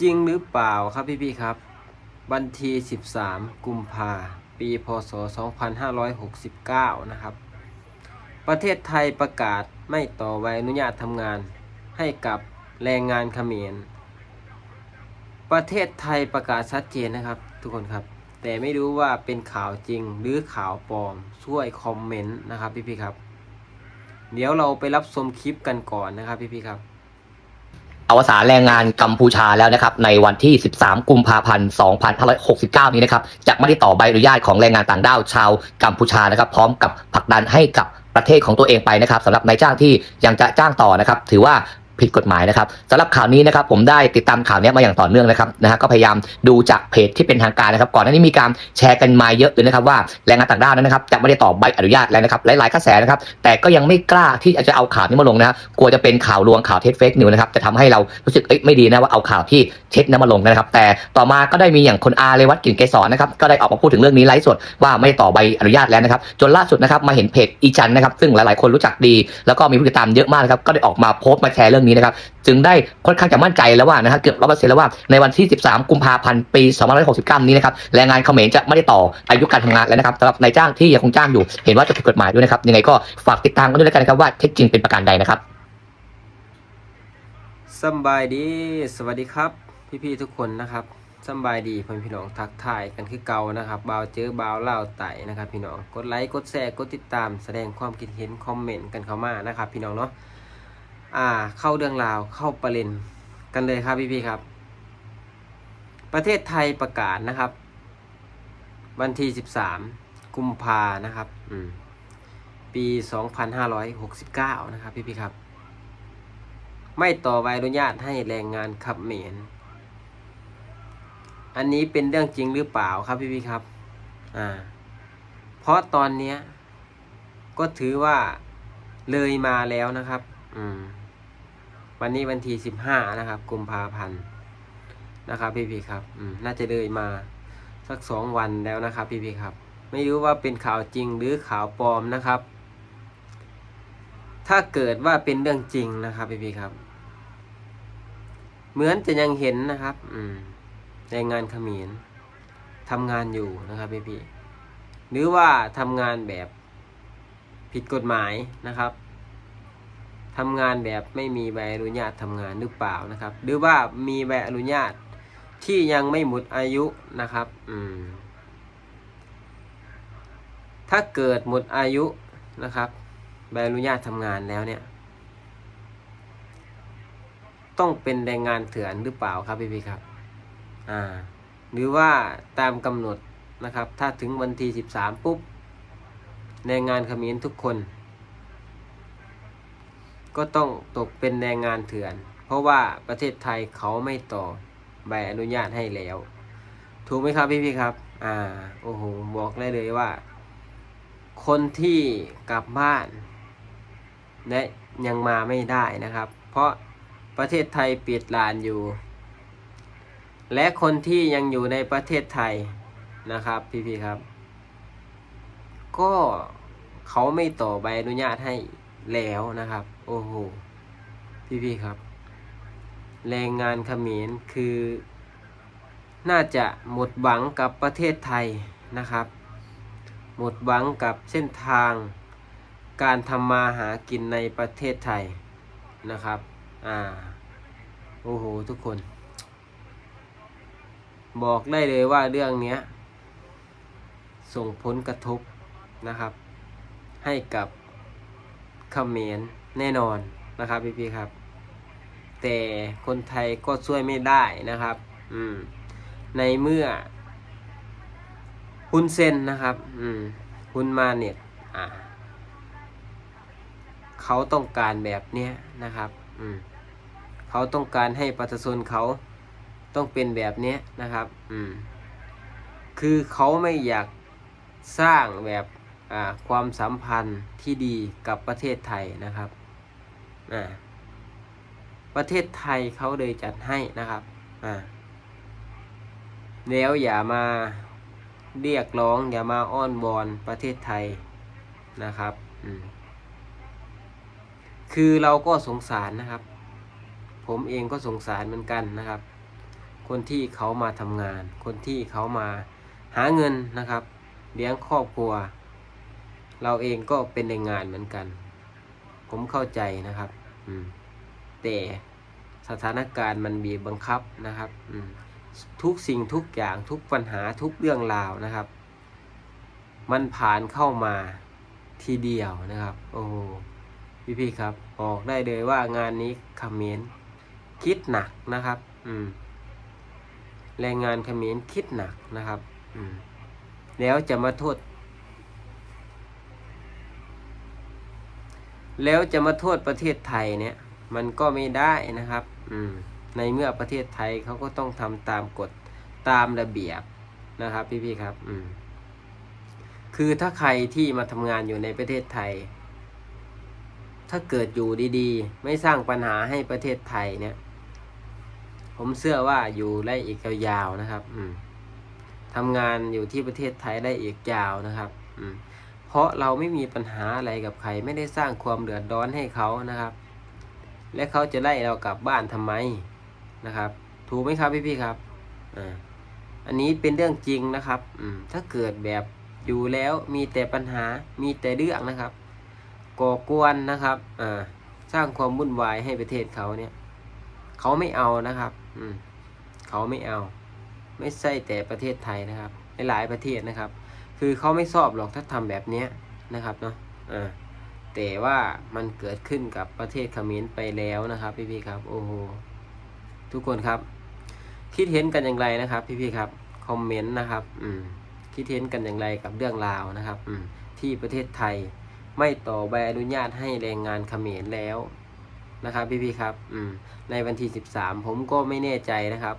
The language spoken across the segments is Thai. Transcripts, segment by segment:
จริงหรือเปล่าครับพี่พี่ๆครับ บันที13 กุมภาปีพศ 2569 นะครับ ประเทศไทยประกาศไม่ต่อใบอนุญาตทำงานให้กับแรงงานเขมร ประเทศไทยประกาศชัดเจนนะครับ ทุกคนครับ แต่ไม่รู้ว่าเป็นข่าวจริงหรือข่าวปลอม ช่วยคอมเมนต์นะครับพี่พี่ๆครับ เดี๋ยวเราไปรับชมคลิปกันก่อนนะครับพี่พี่ๆครับ อวสานแรงงานกัมพูชาแล้วนะครับในวันที่ 13 กุมภาพันธ์ 2569 นี้นะครับจะไม่ได้ต่อใบอนุญาตของแรงงานต่างด้าวชาวกัมพูชานะครับพร้อมกับผลักดันให้กับประเทศของตัวเองไปนะครับสำหรับนายจ้างที่ยังจะจ้างต่อนะครับ ถือว่า ผิดกฎหมายนะครับสำหรับข่าวนี้นะครับผมได้ติดตามข่าวนี้มาอย่างต่อเนื่องนะครับนะฮะก็พยายามดูจากเพจที่เป็นทางการนะครับก่อนหน้านี้มีการแชร์กันมาเยอะเลยนะครับว่าแรงงานต่างด้าวนั้นนะครับจะไม่ได้ต่อใบอนุญาตแล้วนะครับหลายๆกระแสนะครับแต่ก็ยังไม่กล้าที่จะเอาข่าวนี้มาลงนะครับกลัวจะเป็นข่าวลวงข่าวเท็จเฟกนิวนะครับจะทำให้เรารู้สึกเอ้ยไม่ดีนะว่าเอาข่าวที่เท็จนั้นมาลงนะครับ แต่ต่อมาก็ได้มีอย่างคนอาเรวัตกิ่นเกษรนะครับก็ได้ออกมาพูดถึงเรื่องนี้ไลฟ์สดว่าไม่ต่อใบอนุญาตแล้วนะครับจนล่าสุดนะครับมาเห็นเพจอีจันนะครับซึ่งหลายๆคนรู้จักดี แล้วก็มีผู้ติดตามเยอะมากนะครับก็ได้ออกมาโพสต์มาแชร์เรื่องนี้นะครับจึงได้ค่อนข้างจะมั่นใจแล้วว่านะฮะเกือบร้อยเปอร์เซ็นต์แล้วว่าในวันที่ 13 กุมภาพันธ์ปี2569 นี้นะครับแรงงานเขมรจะไม่ได้ต่ออายุการทำงานแล้วนะครับสำหรับนายจ้างที่ยังคงจ้างอยู่ เห็นว่าจะผิดกฎหมายด้วยนะครับยังไงก็ฝากติดตามกันด้วยแล้วกันนะครับว่าเท็จจริงเป็นประการใดนะครับสบายดี สวัสดีครับ พี่ๆทุกคนนะครับสบายดีพ่อพี่น้องทักทายกันคือเก่านะครับบ่าวเจอบ่าวเล่าไต่นะครับ พี่น้องกดไลค์กดแชร์กดติดตามแสดงความคิดเห็นคอมเมนต์กันเข้ามานะครับ พี่น้องเนาะ อ่าเข้าเรื่องราวเข้าประเด็นกันเลยครับพี่ๆครับ ประเทศไทยประกาศนะครับ วันที่ 13 กุมภานะครับอืมปี 2569 นะครับพี่ๆครับ ไม่ต่อใบอนุญาตให้แรงงานขับเหมน อันนี้เป็นเรื่องจริงหรือเปล่าครับพี่พี่ๆครับอ่าเพราะตอนเนี้ยก็ถือว่าเลยมาแล้วนะครับ อืม วันนี้วันที่สิบห้านะครับ กุมภาพันธ์นะครับพี่พี่ครับอืมน่าจะเลยมาสักสองวันแล้วนะครับพี่พี่ครับ ไม่รู้ว่าเป็นข่าวจริงหรือข่าวปลอมนะครับ ถ้าเกิดว่าเป็นเรื่องจริงนะครับพี่พี่ครับ เหมือนจะยังเห็นนะครับ อืมแรงงานเขมรทำงานอยู่นะครับพี่พี่หรือว่าทำงานแบบผิดกฎหมายนะครับ ทำงานแบบไม่มีใบอนุญาตทำงานหรือเปล่านะครับ หรือว่ามีใบอนุญาตที่ยังไม่หมดอายุนะครับ อืม ถ้าเกิดหมดอายุนะครับ ใบอนุญาตทำงานแล้วเนี่ย ต้องเป็นแรงงานเถื่อนหรือเปล่าครับพี่พี่ๆครับ อ่า หรือว่าตามกำหนดนะครับ ถ้าถึงวันที่สิบสามปุ๊บแรงงานเขมรทุกคน ก็ต้องตกเป็นแรงงานเถื่อน เพราะว่าประเทศไทยเขาไม่ต่อใบอนุญาตให้แล้ว ถูกไหมครับพี่พี่ครับ อ่าโอ้โหบอกได้เลยว่า คนที่กลับบ้านและยังมาไม่ได้นะครับ เพราะประเทศไทยปิดลานอยู่ และคนที่ยังอยู่ในประเทศไทยนะครับพี่ๆครับ ก็เขาไม่ต่อใบอนุญาตให้ แล้วนะครับ โอ้โห พี่ๆครับ แรงงานเขมรคือ น่าจะหมดหวังกับประเทศไทยนะครับ หมดหวังกับเส้นทาง การทำมาหากินในประเทศไทยนะครับ อ่า โอ้โห ทุกคน บอกได้เลยว่าเรื่องนี้ส่งผลกระทบนะครับ ให้กับ เขมรแน่นอนนะครับพี่พี่ๆครับ แต่คนไทยก็ช่วยไม่ได้นะครับ อืม ในเมื่อฮุนเซนนะครับ อืมฮุนมาเน็ตอ่าเขาต้องการแบบเนี้ยนะครับ อืมเขาต้องการให้ประชาชนเขาต้องเป็นแบบเนี้ยนะครับ อืม คือเขาไม่อยากสร้างแบบ ความสัมพันธ์ที่ดีกับประเทศไทยนะครับประเทศไทยเขาเลยจัดให้นะครับแล้วอย่ามาเรียกร้องอย่ามาอ้อนวอนประเทศไทยนะครับคือเราก็สงสารนะครับ ผมเองก็สงสารเหมือนกันนะครับ คนที่เขามาทำงาน คนที่เขามาหาเงินนะครับ เลี้ยงครอบครัว เราเองก็เป็นแรงงานเหมือนกัน ผมเข้าใจนะครับอืมแต่สถานการณ์มันบีบบังคับนะครับอืมทุกสิ่งทุกอย่างทุกปัญหาทุกเรื่องราวนะครับ มันผ่านเข้ามาทีเดียวนะครับ โอ้พี่พี่ครับบอกได้เลยว่างานนี้เขมรคิดหนักนะครับ อืมแรงงานเขมรคิดหนักนะครับ อืมแล้วจะมาโทษ แล้วจะมาโทษประเทศไทยเนี่ย มันก็ไม่ได้นะครับ อืม ในเมื่อประเทศไทยเขาก็ต้องทำตามกฎตามระเบียบนะครับ พี่ๆครับ อืม คือถ้าใครที่มาทำงานอยู่ในประเทศไทย ถ้าเกิดอยู่ดีๆ ไม่สร้างปัญหาให้ประเทศไทยเนี่ย ผมเชื่อว่าอยู่ได้อีกยาวๆนะครับ อืมทำงานอยู่ที่ประเทศไทยได้อีกยาวนะครับ อืม เพราะเราไม่มีปัญหาอะไรกับใครไม่ได้สร้างความเดือดร้อนให้เขานะครับ และเขาจะไล่เรากลับบ้านทำไมนะครับ ถูกไหมครับพี่ๆครับอ่าอันนี้เป็นเรื่องจริงนะครับอืมถ้าเกิดแบบอยู่แล้วมีแต่ปัญหามีแต่เรื่องนะครับ ก่อกวนนะครับอ่าสร้างความวุ่นวายให้ประเทศเขาเนี่ย เขาไม่เอานะครับ อืมเขาไม่เอา ไม่ใช่แต่ประเทศไทยนะครับหลายประเทศนะครับ คือเขาไม่ชอบหรอกถ้าทำแบบเนี้ยนะครับเนาะอ่าแต่ว่ามันเกิดขึ้นกับประเทศเขมรไปแล้วนะครับพี่ๆครับ โอ้โหทุกคนครับ คิดเห็นกันอย่างไรนะครับพี่ๆครับคอมเมนต์นะครับ อืมคิดเห็นกันอย่างไรกับเรื่องราวนะครับ อืมที่ประเทศไทยไม่ต่อใบอนุญาตให้แรงงานเขมรแล้วนะครับพี่ๆครับ อืมในวันที่สิบสามผมก็ไม่แน่ใจนะครับ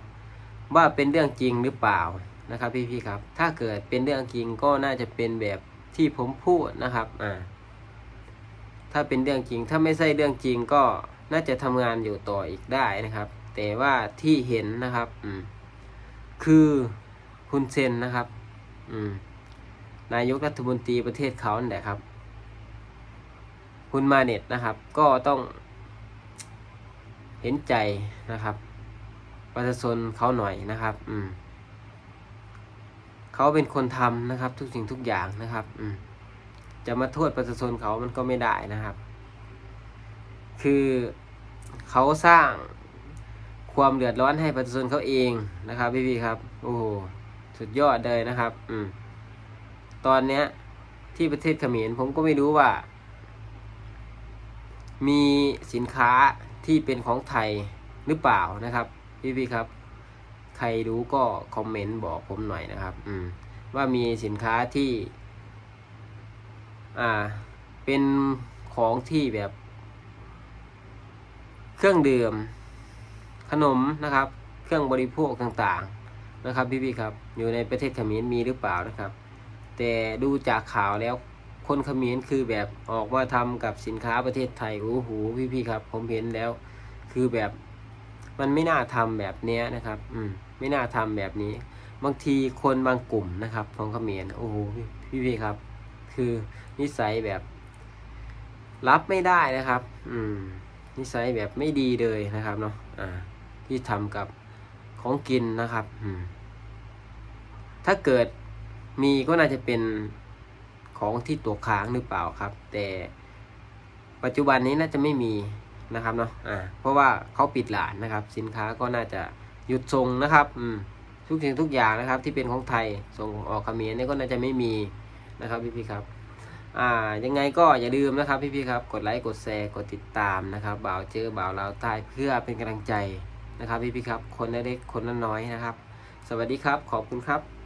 ว่าเป็นเรื่องจริงหรือเปล่า นะครับพี่ๆครับ ถ้าเกิดเป็นเรื่องจริงก็น่าจะเป็นแบบที่ผมพูดนะครับอ่าถ้าเป็นเรื่องจริง ถ้าไม่ใช่เรื่องจริงก็น่าจะทำงานอยู่ต่ออีกได้นะครับ แต่ว่าที่เห็นนะครับ อืม คือคุณเซนนะครับ อืม นายกรัฐมนตรีประเทศเขาเนั่นแหละครับ คุณมาเน็ตนะครับ ก็ต้องเห็นใจนะครับ ประชาชนเขาหน่อยนะครับ อืม เขาเป็นคนทำนะครับ ทุกสิ่งทุกอย่างนะครับ อืจะมาโทษประชาชนเขามันก็ไม่ได้นะครับ คือเขาสร้างความเดือดร้อนให้ประชาชนเขาเองนะครับ พี่พี่ครับ โอ้โหสุดยอดเลยนะครับ อืมตอนเนี้ย ที่ประเทศเขมรผมก็ไม่รู้ว่า มีสินค้าที่เป็นของไทยหรือเปล่านะครับ พี่พี่ครับ ใครรู้ก็คอมเมนต์บอกผมหน่อยนะครับ อืม ว่ามีสินค้าที่ อ่า เป็นของที่แบบ เครื่องดื่ม ขนมนะครับ เครื่องบริโภคต่างๆนะครับ พี่ๆครับ อยู่ในประเทศเขมรมีหรือเปล่านะครับ แต่ดูจากข่าวแล้วคนเขมรคือแบบออกมาทำกับสินค้าประเทศไทยโอ้โหพี่ๆครับ ผมเห็นแล้ว คือแบบ มันไม่น่าทำแบบนี้นะครับ อืม ไม่น่าทำแบบนี้ บางทีคนบางกลุ่มนะครับของเขมรโอ้โหพี่พี่ๆครับ คือนิสัยแบบ รับไม่ได้นะครับ อืม นิสัยแบบไม่ดีเลยนะครับเนาะอ่า ที่ทำกับของกินนะครับ อืม ถ้าเกิดมีก็น่าจะเป็นของที่ตัวค้างหรือเปล่าครับ แต่ปัจจุบันนี้น่าจะไม่มี นะครับเนาะอ่าเพราะว่าเขาปิดร้านนะครับ สินค้าก็น่าจะหยุดส่งนะครับอืมทุกสิ่งทุกอย่างนะครับ ที่เป็นของไทยส่งออกเขมรนี่ก็น่าจะไม่มีนะครับพี่พี่ครับอ่ายังไงก็อย่าลืมนะครับพี่พี่ครับกดไลค์กดแชร์กดติดตามนะครับบ่าวเจอบ่าวลาวใต้เพื่อเป็นกำลังใจนะครับพี่พี่ครับ คนเล็กคนน้อยนะครับ สวัสดีครับ ขอบคุณครับ